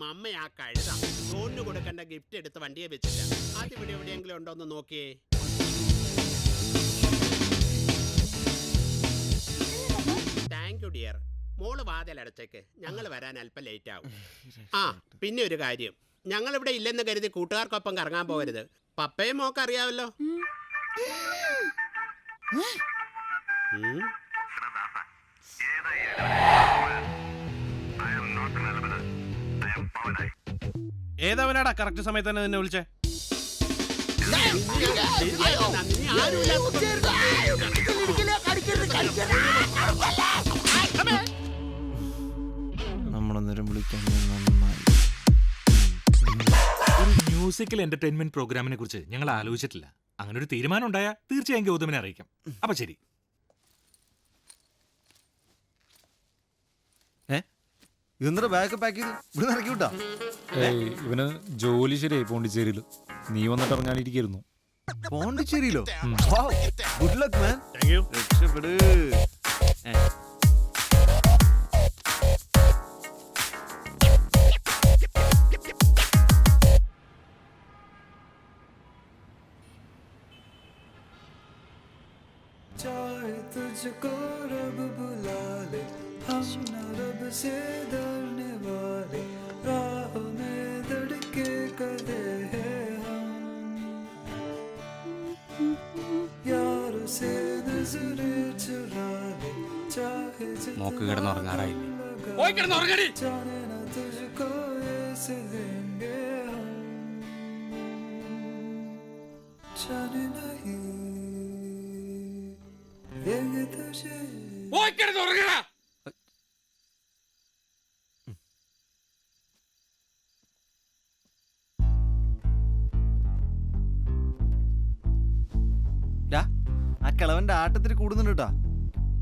മമ്മ ആ കഴുത. ഫോണിന് കൊടുക്കേണ്ട ഗിഫ്റ്റ് എടുത്ത് വണ്ടിയെ വെച്ചില്ല അത് ഇവിടെ എവിടെയെങ്കിലും ഉണ്ടോ എന്ന് നോക്കിയേ. താങ്ക് യു ഡിയർ മോൾ വാതിലടച്ചേക്ക് ഞങ്ങൾ വരാൻ അല്പം ലേറ്റ് ആവും. ആ പിന്നെ ഒരു കാര്യം. ഞങ്ങൾ ഇവിടെ ഇല്ലെന്ന് കരുതി കൂട്ടുകാർക്കൊപ്പം കറങ്ങാൻ പോകരുത്. പപ്പയും മോക്ക് അറിയാമല്ലോ ഉം. ഏതവനാടാ കറക്റ്റ് സമയത്ത് തന്നെ നിന്നെ വിളിച്ചേ? നമ്മളന്നേരം വിളിക്കാൻ നന്നായി. ഒരു മ്യൂസിക്കൽ എന്റർടൈൻമെന്റ് പ്രോഗ്രാമിനെ കുറിച്ച് ഞങ്ങൾ ആലോചിച്ചിട്ടില്ല. അങ്ങനെ ഒരു തീരുമാനം ഉണ്ടായാൽ തീർച്ചയായും ഗൗതമിനെ അറിയിക്കാം. അപ്പൊ ശരി. ഇതെന്താ ബാഗ് പാക്ക് ചെയ്ത് ഇവിടെ ഇറക്കി വിട്ടാ ഏയ് ഇവന് ജോലി ശരിയായി പോണ്ടിച്ചേരിയിൽ നീ വന്നിട്ട് ഇറങ്ങാനിരിക്കുന്നു പോണ്ടിച്ചേരിയിലോ good luck man thank you രക്ഷപ്പെട് ഏ. चाहे तुझको रब बुला ले हम न रब से डरने മോക്ക് കിടന്നുറങ്ങാറായില്ലേ? പോയി ആ കിളവന്റെ ആട്ടത്തിൽ കൂടുന്നുണ്ട് കേട്ടോ.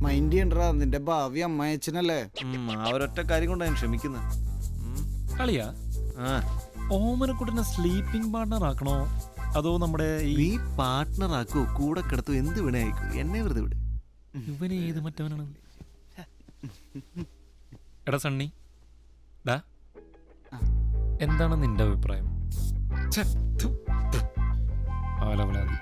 മൈൻഡ് ചെയ്യണ്ടാ നിന്റെ ഭാവി അമ്മയച്ചനല്ലേ ആ ഒരൊറ്റ കാര്യം കൊണ്ടാണ് ഞാൻ ക്ഷമിക്കുന്നത് കളിയാ? ആ. ഓമനക്കുട്ടനെ സ്ലീപ്പിംഗ് പാർട്ണർ ആക്കണോ? അതോ നമ്മുടെ ഈ നീ പാർട്ട്ണർ ആക്കോ? കൂടെ കിടത്തോ? എന്ത് വേണേ എന്നെ വെറുതെ വിട്. ഇവനെ ഏത് മറ്റവനാണ്? എടാ സണ്ണി. ഡാ എന്താണ് നിന്റെ അഭിപ്രായം? ഛെ, ഥു, ഥു. ആവലാവലാതി.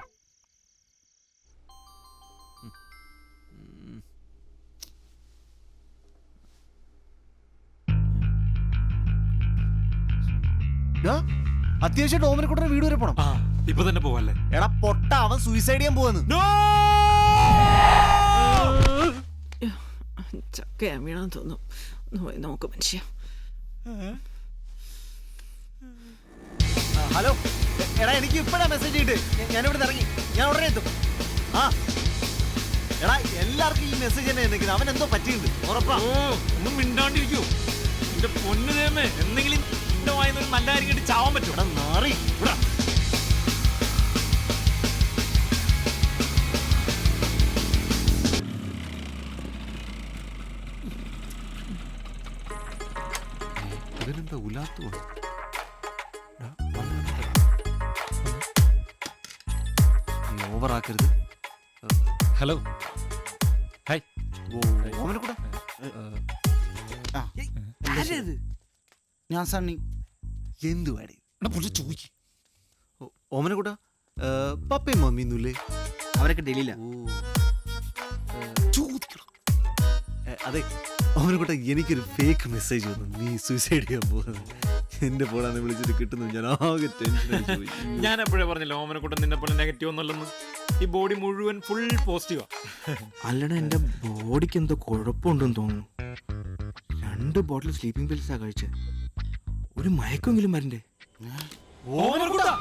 ഡാ, ഡോമിനെ വീട് വരെ പോണം. ആ ഇപ്പൊ തന്നെ പോവല്ലേ? എടാ പൊട്ട അവൻ സൂയിസൈഡ് ചെയ്യാൻ പോവാന്ന്. ചക്കയാ വീണെന്ന് തോന്നുന്നു. നോക്ക് മനുഷ്യ. ഹലോ. എടാ എനിക്ക് ഇപ്പഴാ മെസ്സേജ് ഇട്ട് ഞാനിവിടെ ഇറങ്ങി. ഞാൻ ഉടനെ എത്തും. ആ. എടാ എല്ലാവർക്കും ഈ മെസ്സേജ് തന്നെ നിൽക്കുന്നത് അവൻ എന്തോ പറ്റിയിട്ടുണ്ട്. ഉറപ്പാ. ഒന്നും മിണ്ടാണ്ടിരിക്കൂ. എന്റെ പൊന്നു നേമേ എന്തെങ്കിലും എന്റെ വായന ഒരു നല്ല കാര്യം കേട്ട് ചാവാൻ പറ്റും നാറി ഇവിടെ ഇവനെന്താ ഉലാത്തു ഓവറാക്കരുത് ഹലോ. ഹായ് ഓമനെ കൂടെ ഞാൻ സണ്ണി. എടാ പുള്ളി ചോദിക്കും. ഓമനെ കൂട്ടാ? പപ്പയും മമ്മിയൊന്നുമില്ലേ അവരൊക്കെ ഡൽഹിയില. അതെ അവനെ കൂട്ട എനിക്കൊരു ഫേക്ക് മെസ്സേജ് വന്നു. നീ സൂയിസൈഡ് ചെയ്യാൻ പോകുന്നത്. എന്റെ ഫോണാന്ന് വിളിച്ചിട്ട് കിട്ടുന്നു. ഞാൻ ആകെ ടെൻഷൻ ഞാൻ എപ്പോഴേ പറഞ്ഞില്ല ഓമനക്കുട്ടൻ നിന്നെ പോലെ നെഗറ്റീവ് ഒന്നുമല്ലെന്ന് ഈ ബോഡി മുഴുവൻ ഫുൾ പോസിറ്റീവാ അല്ലണ എന്റെ ബോഡിക്ക് എന്തോ കുഴപ്പമുണ്ടെന്ന് തോന്നുന്നു. രണ്ട് ബോട്ടിൽ സ്ലീപ്പിംഗ് പിൽസാ കഴിച്ചത് ഒരു മയക്കെങ്കിലും വരണ്ടേ? ഓമനക്കുട്ടാ!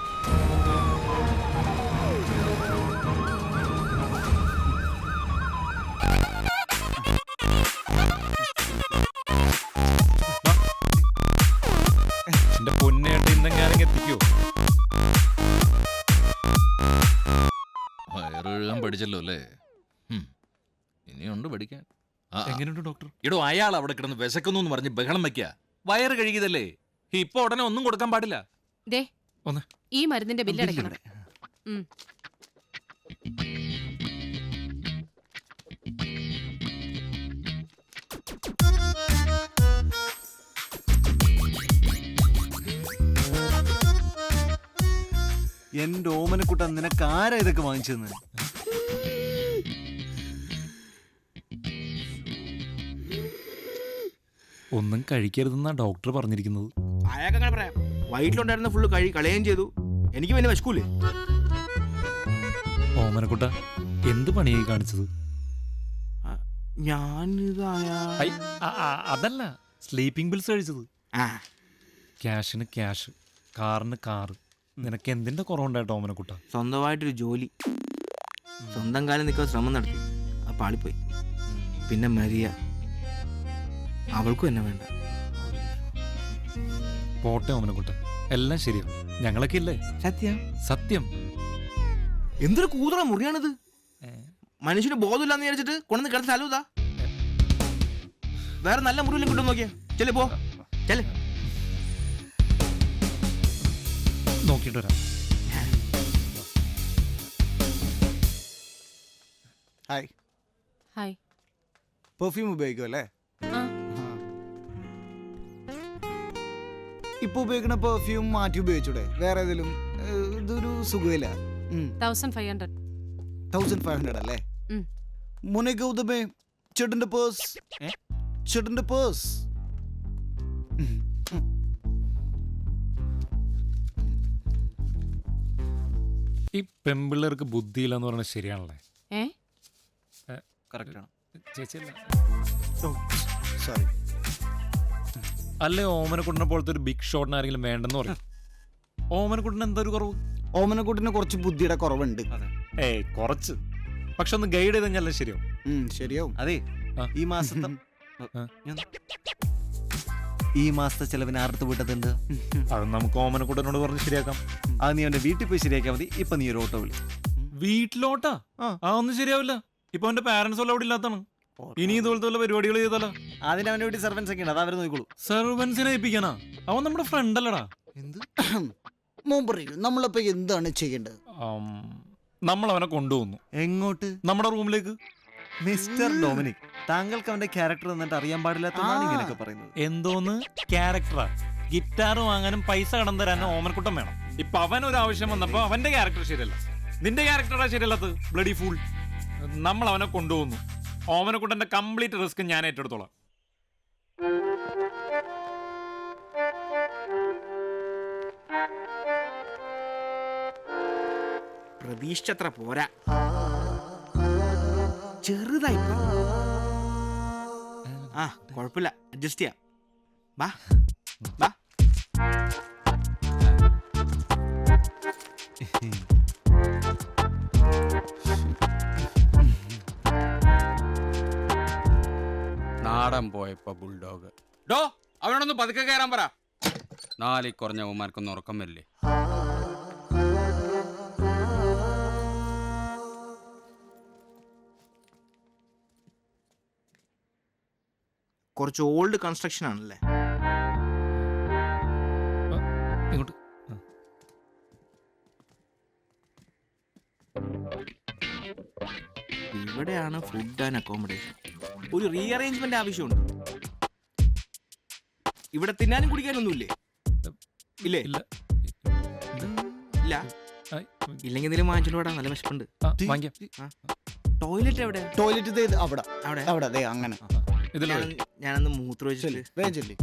എങ്ങനെയുണ്ട് ഡോക്ടർ? എടോ അയാൾ അവിടെ കിടന്ന് വിശക്കുന്നു എന്ന് പറഞ്ഞ് ബഹളം വെക്കുക വയറ് കഴുകിയതല്ലേ? ഇപ്പൊ ഉടനെ ഒന്നും കൊടുക്കാൻ പാടില്ല. ദേ ഒന്ന്. ഈ മരുന്നിന്റെ ബില്ല് അടയ്ക്കണം ഉം. എന്റെ ഓമനക്കുട്ട നിനക്ക് ആരാ ഇതൊക്കെ വാങ്ങിച്ചെന്ന് ഒന്നും കഴിക്കരുതെന്നാ ഡോക്ടർ പറഞ്ഞിരിക്കുന്നത്. അയാൾക്ക് അങ്ങനെ പറയാം. വയറ്റിലുണ്ടായിരുന്ന ഫുള്ള് കഴി കളയുകയും ചെയ്തു. എനിക്ക് പിന്നെ വിശക്കൂലേ ഓമനക്കുട്ട എന്ത് പണിയായി കാണിച്ചത്? ഞാനിത് ഐ, അതല്ല സ്ലീപ്പിംഗ് ബിൽസ് കഴിച്ചത്. ആ. ക്യാഷിന് ക്യാഷ് കാറിന് കാറ്. നിനക്ക് എന്തിന്റെ കുറവുണ്ടായിട്ടോ ഓമനക്കുട്ട? സ്വന്തമായിട്ടൊരു ജോലി. സ്വന്തം കാലം നിൽക്കാൻ ശ്രമം നടത്തി. ആ പാളിപ്പോയി. പിന്നെ മരിയ. അവൾക്കും എന്നെ വേണ്ട. പോട്ടെ ഓമനക്കുട്ട എല്ലാം ശരിയാവും. ഞങ്ങളൊക്കെ ഇല്ലേ? സത്യം. സത്യം. എന്തൊരു കൂതറ മുറിയാണിത്? മനുഷ്യന് ബോധമില്ലാന്ന് വിചാരിച്ചിട്ട് കൊണ്ടുവന്ന് കിടന്ന് സ്ഥലം വേറെ നല്ല മുറിയിൽ കിട്ടും നോക്കിയാ. ചെല്ലേ പോ. ചെല്ലേ. നോക്കിയിട്ട് വരാം. ഹായ്. ഹായ്. പെർഫ്യൂം ഉപയോഗിക്കും അല്ലേ ആ ഇപ്പൊ ഉപയോഗിക്കുന്ന പെർഫ്യൂം മാറ്റി ഉപയോഗിച്ചൂടെ? വേറെ ഏതെങ്കിലും ഇതൊരു സുഖമില്ല. Thousand five hundred thousand five hundred അല്ലേ? മുനെ ഗൗതമേ ചേട്ടന്റെ പേഴ്സ് ചേട്ടന്റെ പേഴ്സ് ഈ പെമ്പിള്ളേർക്ക് ബുദ്ധിയില്ലെന്ന് പറഞ്ഞാൽ ശരിയാണല്ലേ? ഏ? കറക്റ്റ് ആണ്. ചേച്ചിയല്ല സോറി അല്ലേ ഓമനക്കുട്ടനെ പോലത്തെ ഒരു ബിഗ് ഷോട്ടിന് ആരെങ്കിലും വേണ്ടെന്ന് പറയും. ഓമനക്കുട്ടന് എന്താ ഒരു കുറവ്? ഓമനക്കുട്ടിന് കുറച്ച് ബുദ്ധിയുടെ കുറവുണ്ട്. ഏയ് കുറച്ച്. പക്ഷെ ഒന്ന് ഗൈഡ് ചെയ്ത് കഴിഞ്ഞാൽ ശരിയോ ഉം, ശരിയാവും. അതെ. ആ. ഈ മാസത്തെ. ഞാൻ- ഈ മാസത്തെ ചെലവിന് ആർത്ത് വിട്ടതുണ്ട് അത് നമുക്ക് ഓമനക്കുട്ടനോട് പറഞ്ഞ് ശരിയാക്കാം. അത് നീ അവന്റെ വീട്ടിൽ പോയി ശരിയാക്കിയാൽ മതി. ഇപ്പൊ നീ ഒരു ഓട്ടോ വിളി. വീട്ടിലോട്ടാ? ആ. ആ ഒന്നും ശരിയാവില്ല. ഇപ്പൊ അവന്റെ പാരന്റ്സ് എല്ലാം അവിടെ ഇല്ലാത്താണ് ഇനി ഇതുപോലത്തെ പരിപാടികൾ ചെയ്താലോ? അതിന് അവന്റെ വീട്ടിൽ സർവൻസ് ഒക്കെ ഉണ്ട് അത് അവർ നോക്കിക്കോളൂ. സെർവൻസിനെ ഏൽപ്പിക്കാനാ? അവൻ നമ്മുടെ ഫ്രണ്ട് അല്ലടാ. എന്ത്? മോൻ പറയൂ നമ്മളിപ്പോ എന്താണ് ചെയ്യേണ്ടത്? നമ്മൾ അവനെ കൊണ്ടുപോകുന്നു എങ്ങോട്ട്? നമ്മുടെ റൂമിലേക്ക്. മിസ്റ്റർ ഡൊമിനിക് താങ്കൾക്ക് അവന്റെ ക്യാരക്ടർ എന്നിട്ട് അറിയാൻ പാടില്ലാത്തതാണ്. ഇങ്ങനെയൊക്കെ പറയുന്നത്. എന്തോന്ന്? ക്യാരക്ടറാ. ഗിറ്റാർ വാങ്ങാനും പൈസ കടം തരാനും ഓമനക്കുട്ടം വേണം. ഇപ്പൊ അവൻ ഒരു ആവശ്യം വന്നപ്പോ അവന്റെ ക്യാരക്ടർ ശരിയല്ല. നിന്റെ ക്യാരക്ടറാ ശരിയല്ലാത്തത് ബ്ലഡി ഫൂൾ. നമ്മൾ അവനെ കൊണ്ടുപോകുന്നു ഓമനക്കുട്ടന്റെ കംപ്ലീറ്റ് റിസ്ക് ഞാൻ ഏറ്റെടുത്തോളാം. പ്രതീക്ഷിച്ചത്ര പോരാ. ചെറുതായി ആ കുഴപ്പമില്ല. അഡ്ജസ്റ്റ് ചെയ്യാം. വാ. വാ. നാടൻ പോയപ്പോ ബുൾഡോഗ്. ഡോ അവനോടൊന്ന് പതുക്കെ കയറാൻ പറ. നാലി കുറഞ്ഞ അവന്മാർക്കൊന്നും ഉറക്കം വരില്ലേ? കുറച്ച് ഓൾഡ് കൺസ്ട്രക്ഷൻ ആണല്ലേ? ഇങ്ങോട്ട്. ഇവിടെയാണ് ഫുഡ് ആൻഡ് അക്കോമഡേഷൻ ഒരു റീഅറേഞ്ച്മെന്റ് ആവശ്യമുണ്ട്. ഇവിടെ തിന്നാനും കുടിക്കാനൊന്നുമില്ലേ? ഇല്ലേ? ഇല്ല. ഇല്ല. ഇല്ലെങ്കിൽ എന്തെങ്കിലും വാങ്ങിച്ചോണ്ട് വിടാം നല്ല വിശപ്പുണ്ട്. ടോയ്ലറ്റ് എവിടെ? ടോയ്ലറ്റ് അവിടെ. അവിടെ? അവിടെ ദേ അങ്ങനെ. ഞാനൊന്ന് മൂത്ര ചെല്ലി വെച്ചിട്ട് വേഗം ചെല്ലി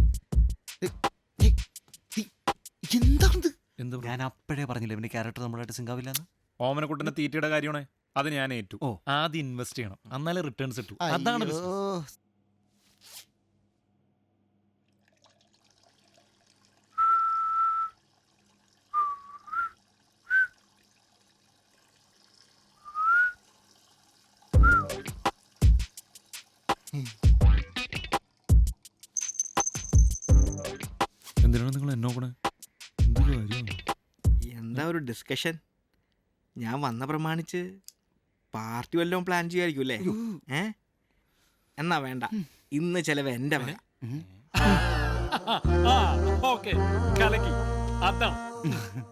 എന്താണിത്? എന്ത് ഞാൻ അപ്പോഴേ പറഞ്ഞില്ലേ ഇവന്റെ ക്യാരക്ടർ നമ്മളായിട്ട് സിംഗാവില്ല ഓമനക്കുട്ടന്റെ തീറ്റയുടെ കാര്യമാണ്. അത് ഞാൻ ഏറ്റു ഓ. ആദ്യം ഇൻവെസ്റ്റ് ചെയ്യണം എന്നാലേ റിട്ടേൺസ് ഇട്ടു അതാണ് അയ്യോ. business. എന്തിനാണ് നിങ്ങൾ എന്നെ നോക്കണേ എന്ത് കാര്യമാണ് എന്താ ഒരു ഡിസ്കഷൻ ഞാൻ വന്ന പ്രമാണിച്ച് പാർട്ടി വല്ലതും പ്ലാൻ ചെയ്യുമായിരിക്കും അല്ലേ? ഏ? എന്നാ വേണ്ട. ഇന്ന് ചെലവ് എന്റെ വക ഓക്കെ. കലക്കി. അതാണ്